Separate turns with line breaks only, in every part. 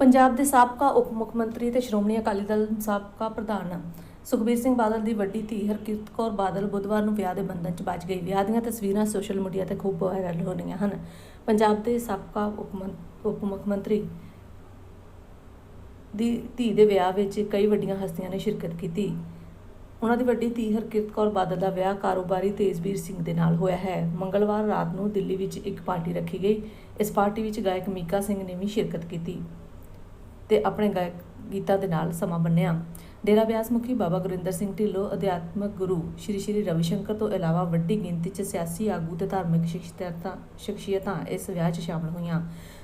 ਪੰਜਾਬ ਦੇ ਸਾਬਕਾ ਉਪ ਮੁੱਖ ਮੰਤਰੀ ਤੇ ਸ਼੍ਰੋਮਣੀ ਅਕਾਲੀ ਦਲ ਸਾਬਕਾ ਪ੍ਰਧਾਨ ਸੁਖਬੀਰ ਸਿੰਘ ਬਾਦਲ ਦੀ ਵੱਡੀ ਧੀ ਹਰਕਿਰਤ ਕੌਰ ਬਾਦਲ ਬੁੱਧਵਾਰ ਨੂੰ ਵਿਆਹ ਦੇ ਬੰਧਨ 'ਚ ਬਚ ਗਈ। ਵਿਆਹ ਦੀਆਂ ਤਸਵੀਰਾਂ ਸੋਸ਼ਲ ਮੀਡੀਆ ਤੇ ਖੂਬ ਵਾਇਰਲ ਹੋ ਰਹੀਆਂ ਹਨ। ਪੰਜਾਬ ਦੇ ਸਾਬਕਾ ਉਪ ਮੰ- ਉਪ ਮੁੱਖ ਮੰਤਰੀ ਦੀ ਧੀ ਦੇ ਵਿਆਹ ਵਿੱਚ ਕਈ ਵੱਡੀਆਂ ਹਸਤੀਆਂ ਨੇ ਸ਼ਿਰਕਤ ਕੀਤੀ। ਉਹਨਾਂ ਦੀ ਵੱਡੀ ਧੀ ਹਰਕਿਰਤ ਕੌਰ ਬਾਦਲ ਦਾ ਵਿਆਹ ਕਾਰੋਬਾਰੀ ਤੇਜਵੀਰ ਸਿੰਘ ਦੇ ਨਾਲ ਹੋਇਆ ਹੈ। ਮੰਗਲਵਾਰ ਰਾਤ ਨੂੰ ਦਿੱਲੀ ਵਿੱਚ ਇੱਕ ਪਾਰਟੀ ਰੱਖੀ ਗਈ। ਇਸ ਪਾਰਟੀ ਵਿੱਚ ਗਾਇਕ ਮੀਕਾ ਸਿੰਘ ਨੇ ਵੀ ਸ਼ਿਰਕਤ ਕੀਤੀ। ਤੇ ਆਪਣੇ ਗਾਇਕ ਗੀਤਾਂ ਦੇ ਨਾਲ ਸਮਾਂ ਬੰਨਿਆ। ਡੇਰਾ ਬਿਆਸ ਮੁਖੀ ਬਾਬਾ ਗੁਰਿੰਦਰ ਸਿੰਘ ਢਿੱਲੋਂ ਅਧਿਆਤਮਕ ਗੁਰੂ ਸ਼੍ਰੀ ਸ਼੍ਰੀ ਰਵੀ ਸ਼ੰਕਰ ਤੋਂ ਇਲਾਵਾ ਵੱਡੀ ਗਿਣਤੀ 'ਚ ਸਿਆਸੀ, ਆਗੂ ਤੇ ਧਾਰਮਿਕ ਸ਼ਖਸੀਅਤਾਂ ਸ਼ਖਸੀਅਤਾਂ ਇਸ ਵਿਆਹ 'ਚ ਸ਼ਾਮਲ ਹੋਈਆਂ।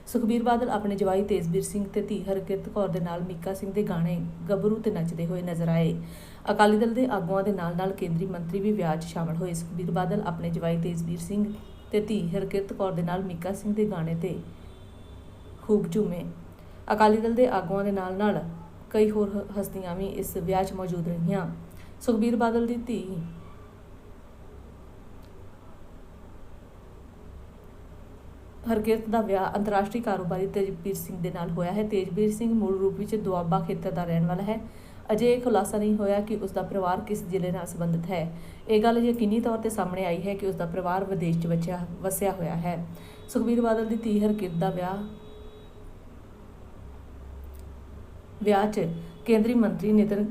ਸੁਖਬੀਰ ਬਾਦਲ ਆਪਣੇ ਜਵਾਈ ਤੇਜ਼ਬੀਰ ਸਿੰਘ ਤੇ ਧੀ ਹਰਕਿਰਤ ਕੌਰ ਦੇ ਨਾਲ ਮੀਕਾ ਸਿੰਘ ਦੇ ਗਾਣੇ ਗੱਭਰੂ ਤੇ ਨੱਚਦੇ ਹੋਏ ਨਜ਼ਰ ਆਏ। ਅਕਾਲੀ ਦਲ ਦੇ ਆਗੂਆਂ ਦੇ ਨਾਲ-ਨਾਲ ਕੇਂਦਰੀ ਮੰਤਰੀ ਵੀ ਵਿਆਹ 'ਚ ਸ਼ਾਮਲ ਹੋਏ। ਸੁਖਬੀਰ ਬਾਦਲ ਆਪਣੇ ਜਵਾਈ ਤੇਜ਼ਬੀਰ ਸਿੰਘ ਤੇ ਧੀ ਹਰਕਿਰਤ ਕੌਰ ਦੇ ਨਾਲ ਮੀਕਾ ਸਿੰਘ ਦੇ ਗਾਣੇ ਤੇ ਖੂਬ ਝੂਮੇ। ਅਕਾਲੀ ਦਲ ਦੇ ਆਗੂਆਂ ਦੇ ਨਾਲ-ਨਾਲ ਕਈ ਹੋਰ ਹਸਤੀਆਂ ਵੀ ਇਸ ਵਿਆਹ 'ਚ ਮੌਜੂਦ ਰਹੀਆਂ। ਸੁਖਬੀਰ ਬਾਦਲ ਦੀ ਧੀ ਹਰਕਿਰਤ ਦਾ ਵਿਆਹ ਅੰਤਰਰਾਸ਼ਟਰੀ ਕਾਰੋਬਾਰੀ ਤੇਜਵੀਰ ਸਿੰਘ ਦੇ ਨਾਲ ਹੋਇਆ ਹੈ। ਤੇਜਵੀਰ ਸਿੰਘ ਮੂਲ ਰੂਪ ਵਿੱਚ ਦੁਆਬਾ ਖੇਤਰ ਦਾ ਰਹਿਣ ਵਾਲਾ ਹੈ। ਅਜੇ ਇਹ ਖੁਲਾਸਾ ਨਹੀਂ ਹੋਇਆ ਕਿ ਉਸ ਦਾ ਪਰਿਵਾਰ ਕਿਸ ਜ਼ਿਲ੍ਹੇ ਨਾਲ ਸੰਬੰਧਿਤ ਹੈ। ਇਹ ਗੱਲ ਯਕੀਨੀ ਤੌਰ ਤੇ ਸਾਹਮਣੇ ਆਈ ਹੈ ਕਿ ਉਸ ਦਾ ਪਰਿਵਾਰ ਵਿਦੇਸ਼ 'ਚ ਵਸਿਆ ਵਸਿਆ ਹੋਇਆ ਹੈ। ਸੁਖਬੀਰ ਬਾਦਲ ਦੀ ਧੀ ਹਰਕਿਰਤ ਦਾ ਵਿਆਹ ਵਿਆਹ 'ਚ ਕੇਂਦਰੀ ਮੰਤਰੀ ਨਿਤਨ